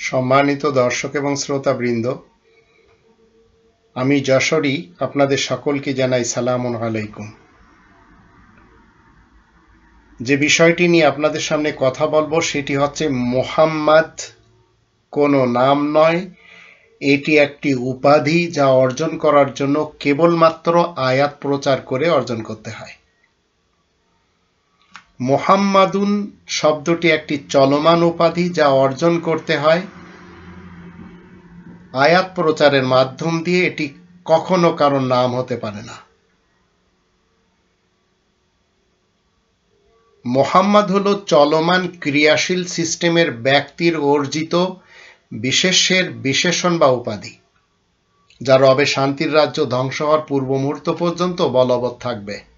সম্মানিত দর্শক এবং শ্রোতাবৃন্দ, আমি যশোরী আপনাদের সকলকে জানাই সালাম আলাইকুম। যে বিষয়টি নিয়ে আপনাদের সামনে কথা বলব সেটি হচ্ছে মোহাম্মদ কোনো নাম নয়, এটি একটি উপাধি যা অর্জন করার জন্য কেবলমাত্র আয়াত প্রচার করে অর্জন করতে হয়। মোহাম্মাদুন শব্দটি একটি চলমান উপাধি যা অর্জন করতে হয়। আয়াত প্রচারের মাধ্যম দিয়ে এটি কখনো কারও নাম হতে পারে না। মোহাম্মদ হল চলমান ক্রিয়াশীল সিস্টেমের ব্যক্তির অর্জিত বিশেষের বিশেষণ বা উপাধি, যা রবে শান্তির রাজ্য ধ্বংস হওয়ার পূর্ব মুহূর্ত পর্যন্ত বলবৎ থাকবে।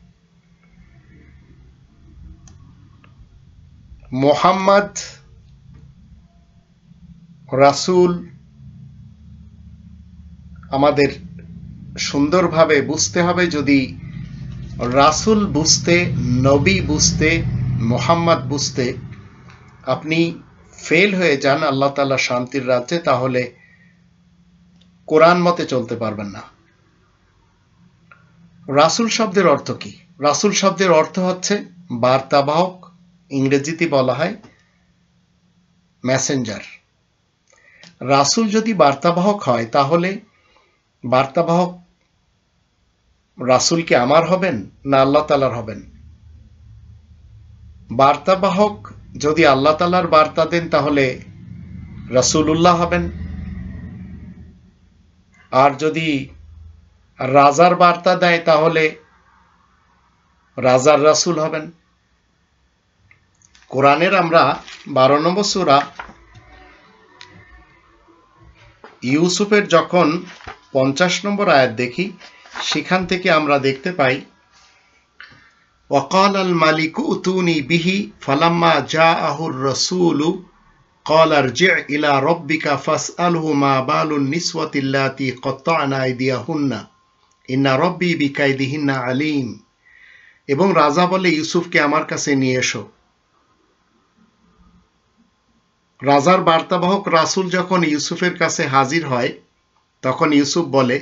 মোহাম্মদ রাসুল আমাদের সুন্দরভাবে বুঝতে হবে, যদি রাসুল বুঝতে, নবী বুঝতে, মোহাম্মদ বুঝতে আপনি ফেল হয়ে যান আল্লাহ তালা শান্তির রাজ্যে, তাহলে কোরআন মতে চলতে পারবেন না। রাসুল শব্দের অর্থ কি? রাসুল শব্দের অর্থ হচ্ছে বার্তাবাহক ইংরেজিতে বলা হয় মেসেঞ্জার রাসুল যদি বার্তাবাহক হয়, তাহলে বার্তাবাহক রাসুল কি আমার হবেন না আল্লাহ তালার হবেন? বার্তাবাহক যদি আল্লাহ তালার বার্তা দেন, তাহলে রাসুলুল্লাহ হবেন। আর যদি রাজার বার্তা দেয়, তাহলে রাজার রাসুল হবেন। কোরআনের আমরা বারো নম্বর সুরা ইউসুফের যখন পঞ্চাশ নম্বর আয়াত দেখি সেখান থেকে আমরা দেখতে পাই وقال الملك ائتوني به فلما جاءه الرسول قال ارجع إلى ربك فاسأله ما بال النسوة اللاتي قطعن أيديهن إن ربي بكيدهن عليم এবং রাজা বলে ইউসুফকে আমার কাছে নিয়ে এসো রাজার বার্তাবাহক রাসুল যখন ইউসুফের কাছে হাজির হয়, তখন ইউসুফ বলে,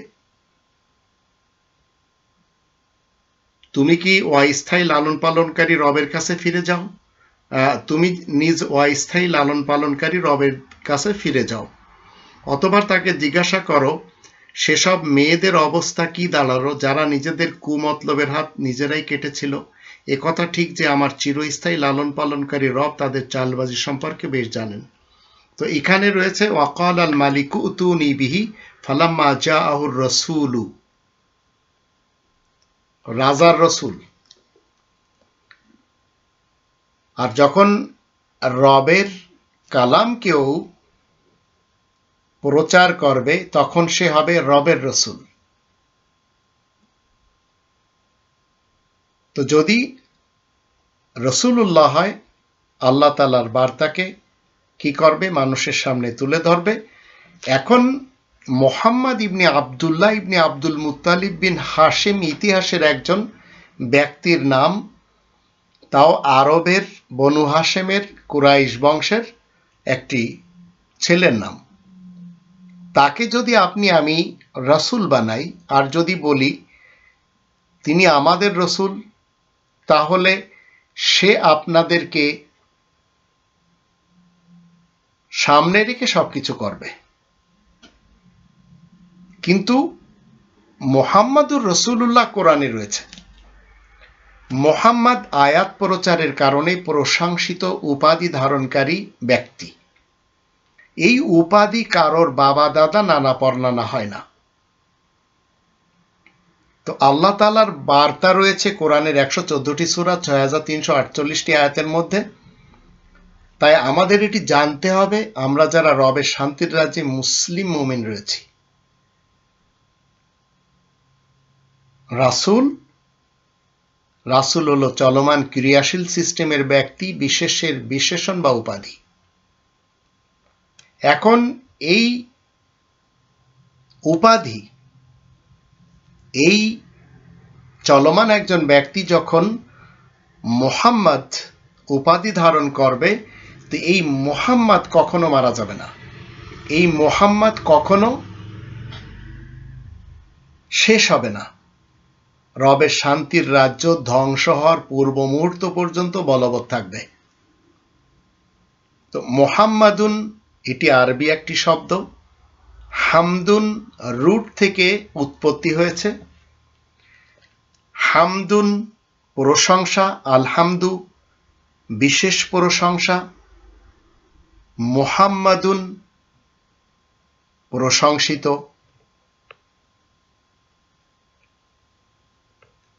তুমি কি অস্থায়ী লালন পালনকারী রবের কাছে ফিরে যাও? তুমি নিজ অস্থায়ী লালন পালনকারী রবের কাছে ফিরে যাও। অতবার তাকে জিজ্ঞাসা করো, সেসব মেয়েদের অবস্থা কি দাঁড়াল যারা নিজেদের কুমতলবের হাত নিজেরাই কেটেছিল? এ কথা ঠিক যে আমার চিরস্থায়ী লালন পালনকারী রব তাদের চালবাজি সম্পর্কে বেশ জানেন। তো এখানে রয়েছে ওয়াকাল আল মালিকু উতুনি বিহি, ফালাম্মা জা আহুর রসুলু। রাজার রসুল। আর যখন রবের কালাম কেউ প্রচার করবে, তখন সে হবে রবের রসুল। তো যদি রসুল্লাহ হয় আল্লাহ তালার বার্তাকে কি করবে? মানুষের সামনে তুলে ধরবে। এখন মোহাম্মদ ইবনে আবদুল্লাহ ইবনে আব্দুল মুতালিব বিন হাসিম ইতিহাসের একজন ব্যক্তির নাম তাও আরবের বনু হাসেমের কুরাইশ বংশের একটি ছেলের নাম। তাকে যদি আপনি আমি রসুল বানাই, আর যদি বলি, তিনি আমাদের রসুল, তাহলে সে আপনাদেরকে সামনে রেখে সবকিছু করবে। কিন্তু মোহাম্মদুর রসুল্লাহ কোরআনে রয়েছে। মোহাম্মদ আয়াত প্রচারের কারণে প্রশংসিত উপাধি ধারণকারী ব্যক্তি। এই উপাধি কারোর বাবা দাদা নানা পর্নানা হয় না। তো আল্লাহ তালার বার্তা রয়েছে কোরআনের একশো চোদ্দটি সুরা, ছয় হাজার তিনশো আটচল্লিশটি আয়াতের মধ্যে। তাই আমাদের এটি জানতে হবে, আমরা যারা রবের শান্তির রাজ্যে মুসলিম মোমেন রয়েছি। রাসুল রাসুল হলো চলমান ক্রিয়াশীল সিস্টেমের ব্যক্তি, বিশেষের বিশেষণ বা উপাধি। এখন এই উপাধি এই চলমান একজন ব্যক্তি যখন মোহাম্মদ উপাধি ধারণ করবে, তো এই মোহাম্মদ কখনো মারা যাবে না। এই মোহাম্মদ কখনো শেষ হবে না। রবের শান্তির রাজ্য ধ্বংস হওয়ার পূর্ব মুহূর্ত পর্যন্ত বলবৎ থাকবে। তো মোহাম্মাদুন, এটি আরবি একটি শব্দ। হামদুন রুট থেকে উৎপত্তি হয়েছে। হামদুন প্রশংসা, আলহামদু, বিশেষ প্রশংসা। মোহাম্মাদুন প্রশংসিত।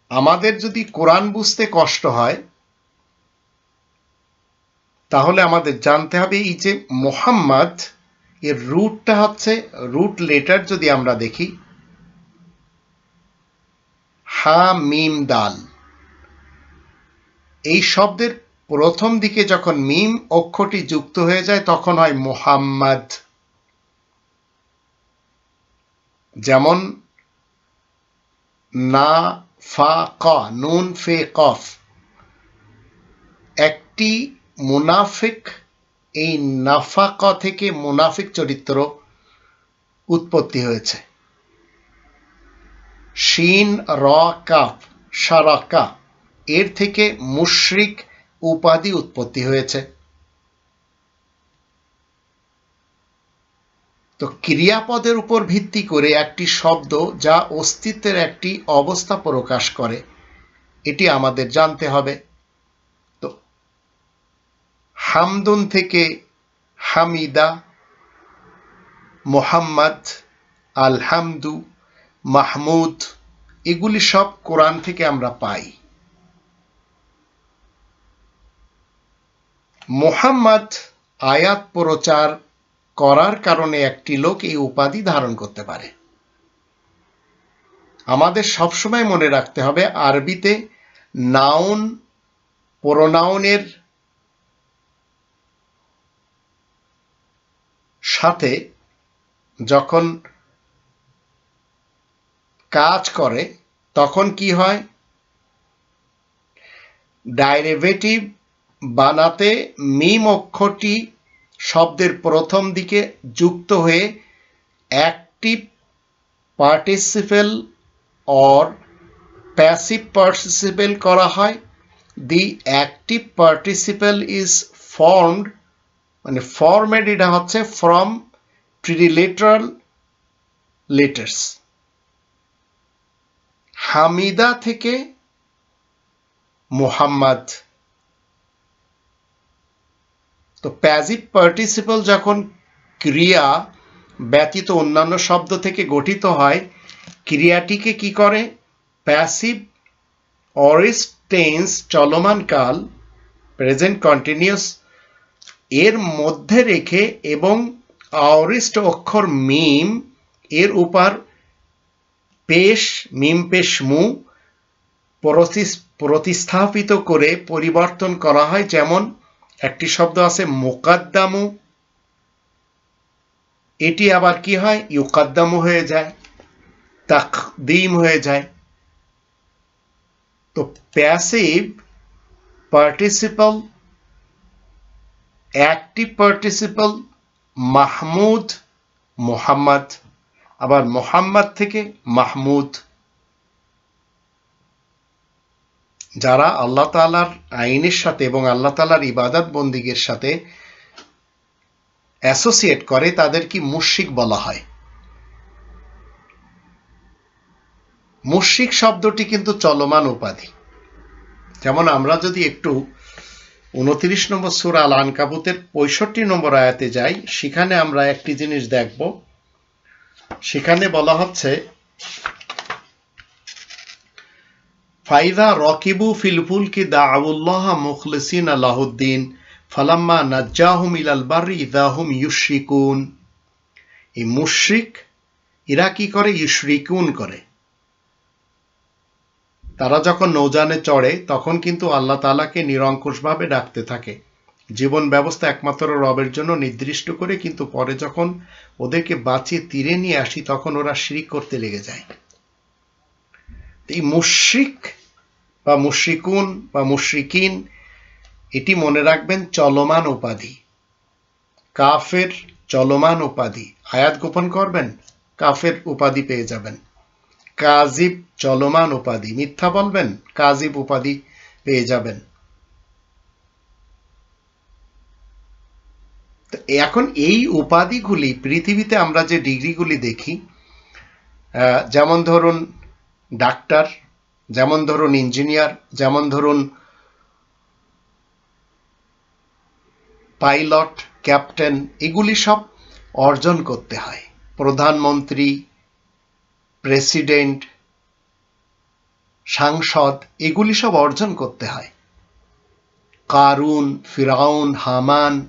আমাদের যদি কোরআন বুঝতে কষ্ট হয়, তাহলে আমাদের জানতে হবে এই যে মোহাম্মদ এর রুটটা হচ্ছে রুট লেটার যদি আমরা দেখি, হা, মিম, দাল। এই শব্দের প্রথম দিকে যখন মিম অক্ষরটি যুক্ত হয়ে যায়, তখন হয় মোহাম্মদ। যেমন, না, ফা, ক, নুন, ফে, কফ। একটি মুনাফিক এই নাফাক থেকে মুনাফিক চরিত্র উৎপত্তি হয়েছে। শিন, র, কাফ সারাকা এর থেকে মুশরিক উপাধি উৎপত্তি হয়েছে। তো ক্রিয়াপদের উপর ভিত্তি করে একটি শব্দ যা অস্তিত্বের একটি অবস্থা প্রকাশ করে, এটি আমাদের জানতে হবে। হামদুন থেকে হামিদা, মোহাম্মদ, আলহামদু, মাহমুদ, এগুলি সব কোরআন থেকে আমরা পাই। মোহাম্মদ আয়াত প্রচার করার কারণে একটি লোক এই উপাধি ধারণ করতে পারে। আমাদের সবসময় মনে রাখতে হবে, আরবিতে নাউন, প্রোনাউনের সাথে যখন কাজ করে, তখন কি হয়? ডাইরেভেটিভ বানাতে মিম অক্ষরটি শব্দের প্রথম দিকে যুক্ত হয়ে active participle or passive participle করা হয়। The active participle is formed মানে ফর্মেড এটা হচ্ছে ফ্রম প্রিলিটারাল লেটার্স হামিদা থেকে মোহাম্মদ। তো প্যাসিভ পার্টিসিপল যখন ক্রিয়া ব্যতীত অন্যান্য শব্দ থেকে গঠিত হয়, ক্রিয়াটিকে কি করে? প্যাসিভ অরিস্ট টেন্স চলমান কাল প্রেজেন্ট কন্টিনিউস এর মধ্যে রেখে এবং আওরিস্ট অক্ষর মিম, এর উপর পেশ, মিম পেশ মু প্রতিস্থাপিত করে পরিবর্তন করা হয়। যেমন, একটি শব্দ আছে মোকাদ্দামু। এটি আবার কি হয়? ইউকাদ্দামু হয়ে যায়, তাকদিম হয়ে যায়। তো passive participle active participle Mahmud Mohammad আবার মোহাম্মদ থেকে মাহমুদ যারা আল্লাহ তালার আইনের সাথে এবং আল্লাহ তালার ইবাদত বন্দিগের সাথে অ্যাসোসিয়েট করে তাদের কি মুশিক বলা হয়। মুশিক শব্দটি কিন্তু চলমান উপাধি। যেমন আমরা যদি একটু উনত্রিশ নম্বর সুর আল আনকাবুতের পঁয়ষট্টি নম্বর আয়াতে যাই, সেখানে আমরা একটি জিনিস দেখব। সেখানে বলা হচ্ছে, ফাইদা রকিবু ফিলফুল কি দাউল্লাহ মুখলিসিন আলাহুদ্দিন ফালাম্মা নাজ্জাহুম ইলাল বারি ইদাহুম ইউশরিকুন। এই মুশরিক এরা কি করে? ইউশরিকুন করে। তারা যখন নৌজানে চড়ে, তখন কিন্তু আল্লাহ তালাকে নিরঙ্কুশভাবে ডাকতে থাকে। জীবন ব্যবস্থা একমাত্র রবের জন্য নির্দিষ্ট করে কিন্তু পরে যখন ওদেরকে বাঁচিয়ে তীরে নিয়ে আসি, তখন ওরা শিরিক করতে লেগে যায়। এই মুশ্রিক বা মুশ্রিকুন বা মুশ্রিকিন, এটি মনে রাখবেন চলমান উপাধি। কাফের চলমান উপাধি। আয়াত গোপন করবেন, কাফের উপাধি পেয়ে যাবেন। কাজিব চলমান উপাধি। মিথ্যা বলবেন, কাজিব উপাধি পেয়ে যাবেন। এখন এই উপাধিগুলি, পৃথিবীতে আমরা যে ডিগ্রিগুলি দেখি যেমন ধরুন ডাক্তার, যেমন ধরুন ইঞ্জিনিয়ার, যেমন ধরুন পাইলট, ক্যাপ্টেন, এগুলি সব অর্জন করতে হয়। প্রধানমন্ত্রী প্রেসিডেন্ট, সাংসদ, এগুলি সব অর্জন করতে হয়। কারুন, ফিরাউন, হামান,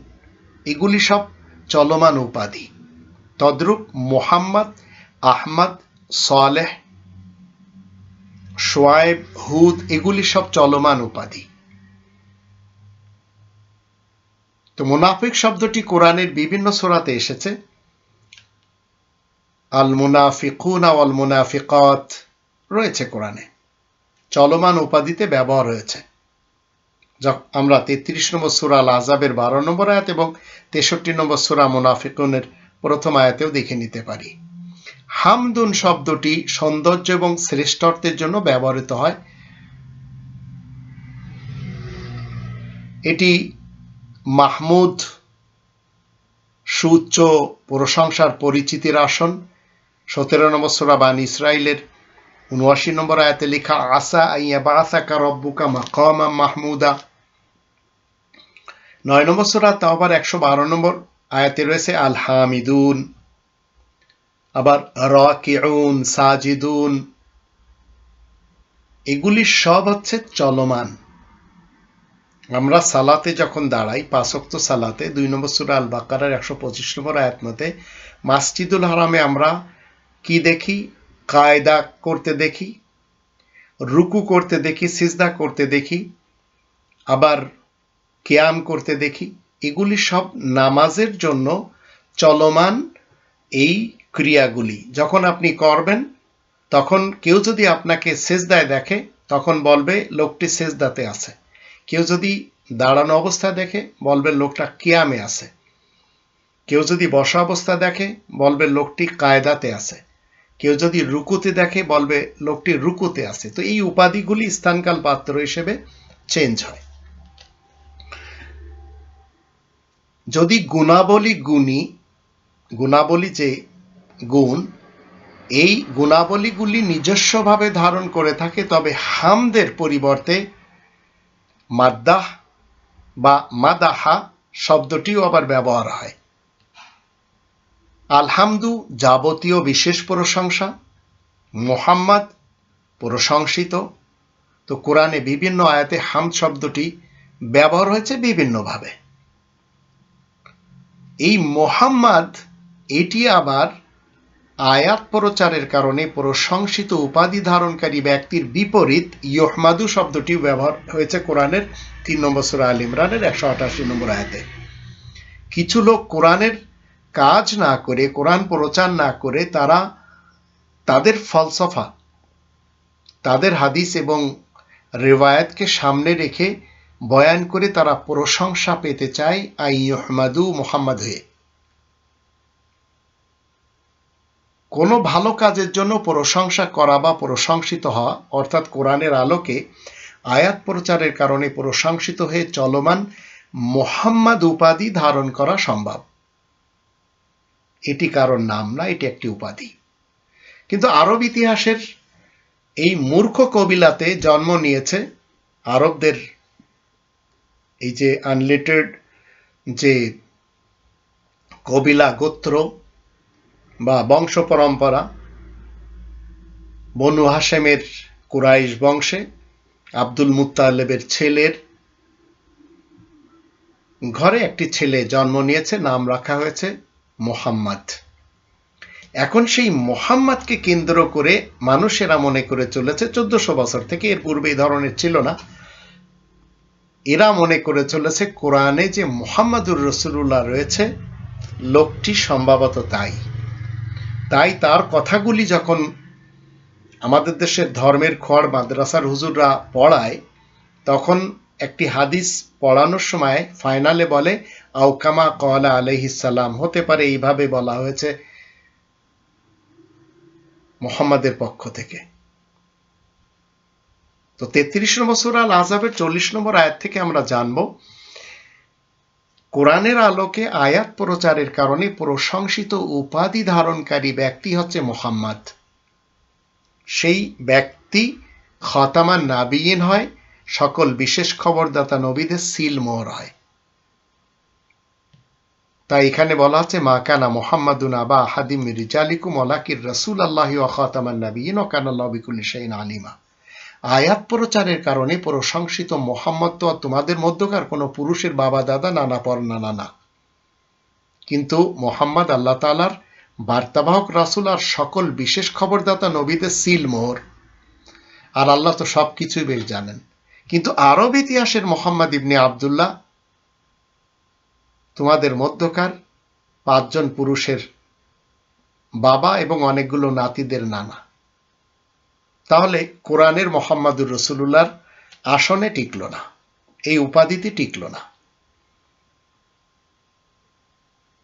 এগুলি সব চলমান উপাধি। তদ্রূপ মোহাম্মদ, আহমদ, সালেহ সোয়েব হুদ, এগুলি সব চলমান উপাধি। তো মুনাফিক শব্দটি কোরআনের বিভিন্ন সোরাতে এসেছে। আল মুনাফিকুনা ওয়াল মুনাফিকাত রয়েছে কোরআনে। চলমান উপাধিতে ব্যবহার হয়েছে। আমরা তেত্রিশ নম্বর সুরা আল আজাবের বারো নম্বর আয়াত এবং তেষট্টি নম্বর সুরা মুনাফিকুনের প্রথম আয়াতেও দেখে নিতে পারি। হামদুন শব্দটি সৌন্দর্য এবং শ্রেষ্ঠত্বের জন্য ব্যবহৃত হয়। এটি মাহমুদ সুচ্চ প্রশংসার পরিচিতির আসন। সতেরো নম্বর সুরা বান ইসরায়েলের উনআশি নম্বর আয়াতে লেখা, আসা আইয়া বাসাকা রব্বুকা মাকামা মাহমুদা। নয় নম্বর সুরা তাওবার একশো বারো নম্বর আয়াতে রয়েছে আল হামিদুন আবার, রাকিউন, সাজিদুন। এগুলি সব হচ্ছে চলমান। আমরা সালাতে যখন দাঁড়াই পাঁচক্ত সালাতে, দুই নম্বর সুরা আল বাকারার একশো পঁচিশ নম্বর আয়াত মতে, মাসজিদুল হারামে আমরা কি দেখি? কায়দা করতে দেখি, রুকু করতে দেখি, সিজদা করতে দেখি, আবার কেয়াম করতে দেখি, এগুলি সব নামাজের জন্য চলমান এই ক্রিয়াগুলি। যখন আপনি করবেন, তখন কেউ যদি আপনাকে সেজদায় দেখে, তখন বলবে, লোকটি সেজদাতে আছে। কেউ যদি দাঁড়ানো অবস্থা দেখে, বলবে, লোকটা কিয়ামে আছে। কেউ যদি বসা অবস্থা দেখে, বলবে, লোকটি কায়দাতে আছে। কেউ যদি রুকুতে দেখে বলবে, লোকটি রুকুতে আছে। তো এই উপাধিগুলি স্থানকাল পাত্র হিসেবে চেঞ্জ হয়। যদি গুণাবলী গুণী, গুণাবলী যে গুণ, এই গুণাবলীগুলি নিজস্বভাবে ধারণ করে থাকে, তবে হামদের পরিবর্তে মাদ্দাহ বা মাদাহা শব্দটিও আবার ব্যবহার হয়। আলহামদু যাবতীয় বিশেষ প্রশংসা, মোহাম্মদ প্রশংসিত। তো কোরআনে বিভিন্ন আয়াতে হাম শব্দটি ব্যবহার হয়েছে বিভিন্নভাবে। এই মোহাম্মদ, এটি আবার আয়াত প্রচারের কারণে প্রশংসিত উপাধি ধারণকারী ব্যক্তির বিপরীত ইহমাদু শব্দটি ব্যবহার হয়েছে কোরআনের তিন নম্বর সুরা আল ইমরানের একশো আটাশি নম্বর আয়াতে। কিছু লোক কোরআনের কাজ না করে, কোরআন প্রচার না করে তারা তাদের ফলসফা, তাদের হাদিস এবং রেওয়ায়াতকে সামনে রেখে বয়ান করে তারা প্রশংসা পেতে চায় আই মোহাম্মদ হয়ে। কোনো ভালো কাজের জন্য প্রশংসা করা বা প্রশংসিত হওয়া, অর্থাৎ কোরআনের আলোকে আয়াত প্রচারের কারণে প্রশংসিত হয়ে চলমান মোহাম্মদ উপাধি ধারণ করা সম্ভব। এটি কারোর নাম না, এটি একটি উপাধি। কিন্তু আরব ইতিহাসের এই মূর্খ কবিলাতে জন্ম নিয়েছে আরবদের এই যে আনলিটেড যে কবিলা গোত্র বা বংশ পরম্পরা, বনু হাসেমের কুরাইশ বংশে, আব্দুল মুত্তালেবের ছেলের ঘরে একটি ছেলে জন্ম নিয়েছে, নাম রাখা হয়েছে মোহাম্মদ। এখন সেই মোহাম্মদকে কেন্দ্র করে মানুষেরা মনে করে চলেছে, চোদ্দশো বছর থেকে এর পূর্বে এই ধরনের ছিল না। এরা মনে করে চলেছে কোরআনে যে মোহাম্মদুর রসুল্লাহ রয়েছে, লোকটি সম্ভবত তাই। তাই তার কথাগুলি যখন আমাদের দেশের ধর্মের খড় মাদ্রাসার হুজুররা পড়ায়, তখন একটি হাদিস পড়ানোর সময় ফাইনালে বলে আউকামা কলা আলহিসাল্লাম হতে পারে এইভাবে বলা হয়েছে মোহাম্মদের পক্ষ থেকে। তো তেত্রিশ নম্বর সুরা আল আজাবের চল্লিশ নম্বর আয়াত থেকে আমরা জানব, কোরআনের আলোকে আয়াত প্রচারের কারণে প্রশংসিত উপাধি ধারণকারী ব্যক্তি হচ্ছে মোহাম্মদ। সেই ব্যক্তি খতামান নাবিয়ীন হয়, সকল বিশেষ খবরদাতা নবীদের সিল মোহর হয়। তাই এখানে বলা আছে মা কানা মোহাম্মদুন আবা হাদিম রিজালিকুম ওলাকির রসুল আল্লাহ আলিমা। আয়াত প্রচারের কারণে প্রশংসিত মোহাম্মদ তো তোমাদের মধ্যকার কোনো পুরুষের বাবা, দাদা, নানা, পর নানা না। কিন্তু মোহাম্মদ আল্লাহ তালার বার্তাবাহক রাসুল আর সকল বিশেষ খবরদাতা নবীদের সিল মোহর। আর আল্লাহ তো সব কিছুই বেশ জানেন। কিন্তু আরব ইতিহাসের মোহাম্মদ ইবনে আবদুল্লাহ তোমাদের মধ্যকার পাঁচজন পুরুষের বাবা এবং অনেকগুলো নাতিদের নানা। তাহলে কোরআনের মোহাম্মদুর রসুল্লাহর আসনে টিকল না, এই উপাধিতে টিকল না।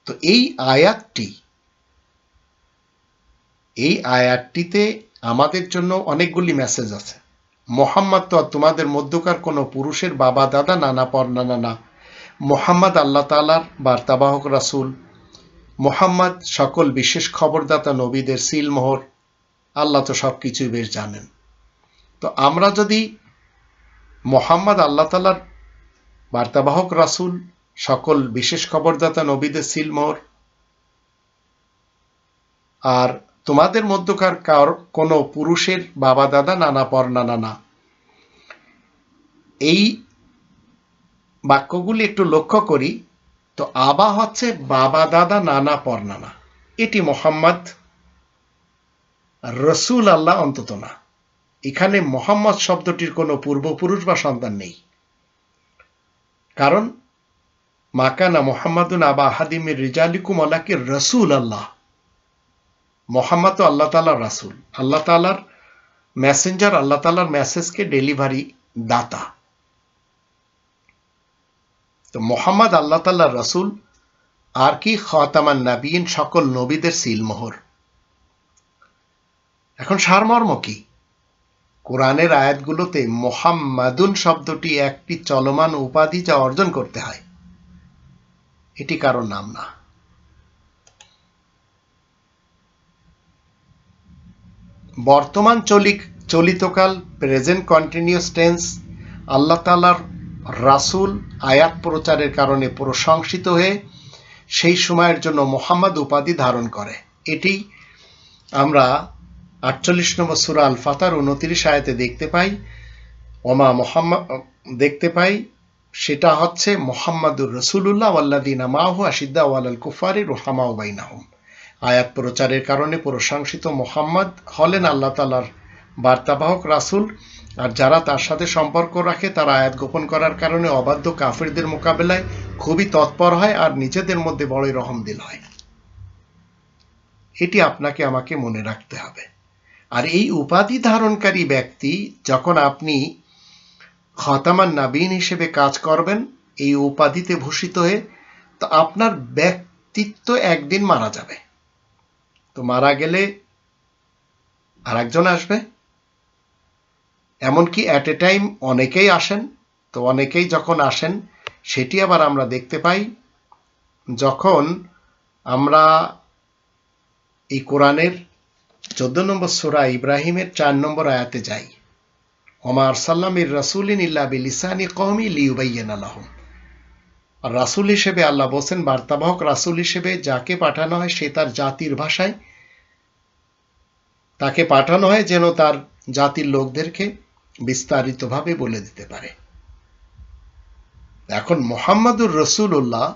তো এই আয়াতটি, এই আয়াতটিতে আমাদের জন্য অনেকগুলি মেসেজ আছে। মোহাম্মদ তো তোমাদের মধ্যকার কোনো পুরুষের বাবা, দাদা, নানা, পর নানা, না মোহাম্মদ আল্লাহ তালার বার্তাবাহক রাসুল, মোহাম্মদ সকল বিশেষ খবরদাতা নবীদের সিলমোহর, আল্লাহ তো সব কিছুই বেশ জানেন। তো আমরা যদি মোহাম্মদ আল্লাহ তালার বার্তাবাহক রাসুল, সকল বিশেষ খবরদাতা নবীদের সিলমোহর, আর তোমাদের মধ্যকার কার কোনো পুরুষের বাবা দাদা নানা পর নানা এই বাক্যগুলি একটু লক্ষ্য করি, তো আবা হচ্ছে বাবা, দাদা, নানা পর নানা এটি মোহাম্মদ রসুল আল্লাহ অন্তত না। এখানে মোহাম্মদ শব্দটির কোনো পূর্বপুরুষ বা সন্তান নেই। কারণ মাকানা মোহাম্মদুন আবা হাদিমের রিজালিকুম আল্লাহকে রসুল আল্লাহ মোহাম্মদ তো আল্লাহ তালার রাসুল। আল্লাহ তালার মেসেঞ্জার, আল্লাহ তালার মেসেজকে ডেলিভারি দাতা। তো মোহাম্মদ আল্লাহ তাল্লাহ রাসুল, আর কি খাতামান নাবিন সকল নবীদের সিলমোহর। এখন সারমর্ম কি? কোরআনের আয়াতগুলোতে মোহাম্মাদুন শব্দটি একটি চলমান উপাধি যা অর্জন করতে হয়। এটি কারোর নাম না। বর্তমান চলিক চলিতকাল প্রেজেন্ট কন্টিনিউস টেন্স আল্লাহ তালার রাসুল আয়াত প্রচারের কারণে প্রশংসিত হয়ে সেই সময়ের জন্য মোহাম্মদ উপাধি ধারণ করে। এটি আমরা আটচল্লিশ নম্বর সুরা আল ফাতার উনত্রিশ আয়াতে দেখতে পাই। ওমা মোহাম্মদ, দেখতে পাই। সেটা হচ্ছে মোহাম্মদুর রসুল্লাহ আল্লাদিন মাহু আশিদ্দা ওয়ালাল কুফারি রোহামা ওবাইনাহম আয়াত প্রচারের কারণে প্রশংসিত মোহাম্মদ হলেন আল্লাহ তালার বার্তাবাহক রাসুল। আর যারা তার সাথে সম্পর্ক রাখে, তারা আয়াত গোপন করার কারণে অবাধ্য কাফিরদের মোকাবেলায় খুবই তৎপর হয় আর নিজেদের মধ্যে বড়ই রহমদিল হয়। এটি আপনাকে আমাকে মনে রাখতে হবে। আর এই উপাধি ধারণকারী ব্যক্তি যখন আপনি খতামান নাবিন হিসেবে কাজ করবেন, এই উপাধিতে ভূষিত হয়ে, তো আপনার ব্যক্তিত্ব একদিন মারা যাবে। তো মারা গেলে আর একজন আসবে। এমনকি অ্যাট এ টাইম অনেকেই আসেন, তো অনেকেই যখন আসেন, সেটি আবার আমরা দেখতে পাই, যখন আমরা এই কোরআনের চোদ্দ নম্বর সোরা ইব্রাহিমের চার নম্বর আয়াতে যাই। ওমার সাল্লামির রাসুলিন ইল্লা বিলিসানি কহমি লিউবাইয়েন আলহম আর রাসুল হিসেবে আল্লাহ বলছেন, বার্তাবাহক রাসুল হিসেবে যাকে পাঠানো হয় সে তার জাতির ভাষায়, তাকে পাঠানো হয় যেন তার জাতির লোকদেরকে বিস্তারিতভাবে বলে দিতে পারে। এখন মোহাম্মদুর রসুল্লাহ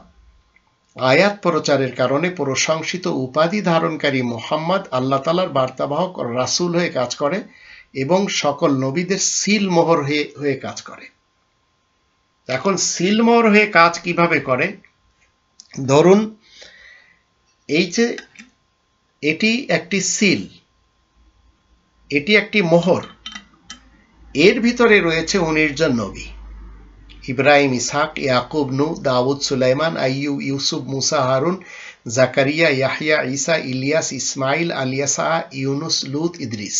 আয়াত প্রচারের কারণে প্রশংসিত উপাধি ধারণকারী মোহাম্মদ আল্লাহ তালার বার্তাবাহক রাসুল হয়ে কাজ করে এবং সকল নবীদের সিল মোহর হয়ে হয়ে কাজ করে। এখন সিল মোহর হয়ে কাজ কীভাবে করে? ধরুন, এই যে এটি একটি সিল, এটি একটি মোহর এর ভিতরে রয়েছে উনিশ জন নবী। ইব্রাহিম, ইসহাক, ইয়াকুব নু দাউদ, সুলাইমান, আইয়ুব, ইউসুফ, মুসা, হারুন, জাকারিয়া ইয়াহিয়া ঈসা, ইলিয়াস ইসমাইল আলিয়াসা, ইউনুস, লুত, ইদ্রিস।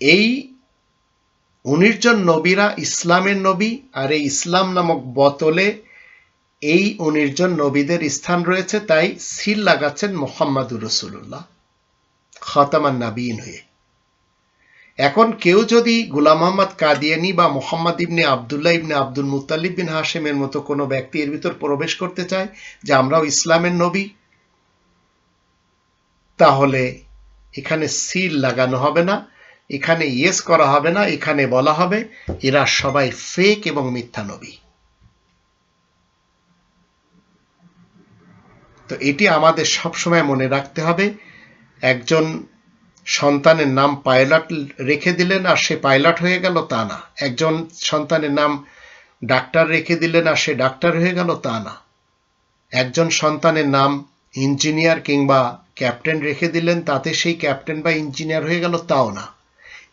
এই উনিশ জন নবীরা ইসলামের নবী আর এই ইসলাম নামক বতলে এই উনিশ জন নবীদের স্থান রয়েছে, তাই সিল লাগাচ্ছেন মোহাম্মদুর রসুল্লাহ খতামান নাবিন হয়ে। এখন কেউ যদি গুলাম মোহাম্মদ কাদিয়ানি বা মোহাম্মদ ইবনে আবদুল্লাহ ইবনে আব্দুল মুতালিব বিন হাশেমের মতো কোনো ব্যক্তি এর ভিতর প্রবেশ করতে চায় যে আমরাও ইসলামের নবী, তাহলে এখানে সিল লাগানো হবে না, এখানে ইয়েস করা হবে না, এখানে বলা হবে এরা সবাই ফেক এবং মিথ্যা নবী। তো এটি আমাদের সবসময় মনে রাখতে হবে। একজন সন্তানের নাম পাইলট রেখে দিলেন আর সে পাইলট হয়ে গেল তা না একজন সন্তানের নাম ডাক্তার রেখে দিলেন আর সে ডাক্তার হয়ে গেল তা না একজন সন্তানের নাম ইঞ্জিনিয়ার কিংবা ক্যাপ্টেন রেখে দিলেন, তাতে সেই ক্যাপ্টেন বা ইঞ্জিনিয়ার হয়ে গেল তাও না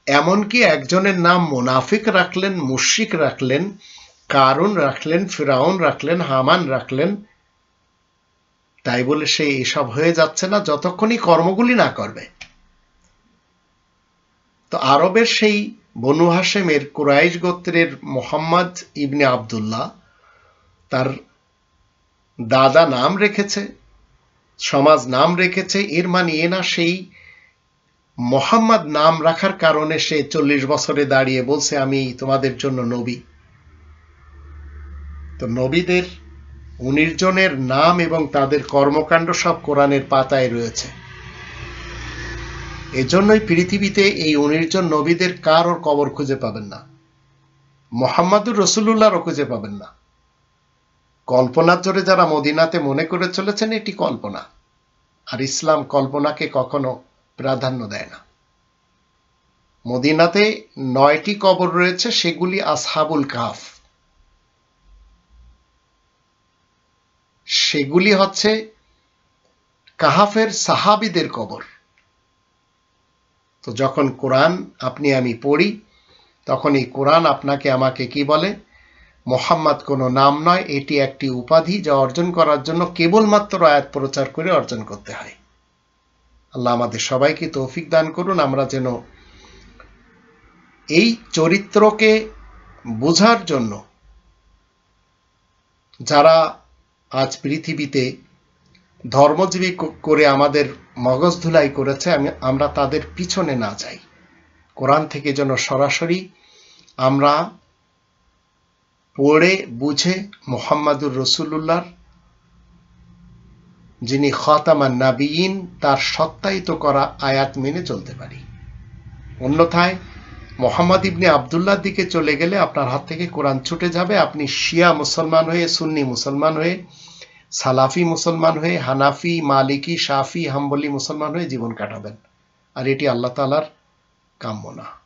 এমনকি একজনের নাম মুনাফিক রাখলেন মুশিক রাখলেন, কারুন রাখলেন, ফিরাউন রাখলেন, হামান রাখলেন। তাই বলে সে এসব হয়ে যাচ্ছে না, যতক্ষণই কর্মগুলি না করবে। তো আরবের সেই বনু হাসেমের কুরাইশ গোত্রের মোহাম্মদ ইবনে আবদুল্লাহ তার দাদা নাম রেখেছে, সমাজ নাম রেখেছে, এর মানে এ না সেই মোহাম্মদ নাম রাখার কারণে সে চল্লিশ বছরে দাঁড়িয়ে বলছে, আমি তোমাদের জন্য নবী। তো নবীদের উনিশ জনের নাম এবং তাদের কর্মকাণ্ড সব কোরআনের পাতায় রয়েছে। এজন্যই পৃথিবীতে এই উনিশ জন নবীদের কারও কবর খুঁজে পাবেন না? মোহাম্মদুর রসুল্লাহরও খুঁজে পাবেন না। কল্পনার জোরে যারা মদিনাতে মনে করে চলেছেন, এটি কল্পনা। আর ইসলাম কল্পনাকে কখনো প্রাধান্য দেয় না। মদিনাতে নয়টি কবর রয়েছে, সেগুলি আসহাবুল কাফ সেগুলি হচ্ছে কাহাফের সাহাবিদের কবর। তো যখন কোরআন আপনি আমি পড়ি তখন এই কোরআন আপনাকে আমাকে কি বলে? মোহাম্মদ কোনো নাম নয়, এটি একটি উপাধি যা অর্জন করার জন্য কেবলমাত্র আয়াত প্রচার করে অর্জন করতে হয়। আল্লাহ আমাদের সবাইকে তৌফিক দান করুন, আমরা যেন এই চরিত্রকে বোঝার জন্য যারা আজ পৃথিবীতে ধর্মজীবী করে আমাদের মগজ ধুলাই করেছে, আমি, আমরা তাদের পিছনে না যাই। কোরআন থেকে যেন সরাসরি আমরা পড়ে, বুঝে মোহাম্মদুর রসুল্লাহর যিনি খতামান নাবিয়ীন, তার সত্যায়িত করা আয়াত মেনে চলতে পারি। অন্যথায় মোহাম্মদ ইবনে আবদুল্লার দিকে চলে গেলে আপনার হাত থেকে কোরআন ছুটে যাবে। আপনি শিয়া মুসলমান হয়ে, সুন্নি মুসলমান হয়ে সালাফি মুসলমান হয়ে, হানাফি, মালিকি সাফি হাম্বলি মুসলমান হয়ে জীবন কাটাবেন। আর এটি আল্লাহ তালার কাম্য না।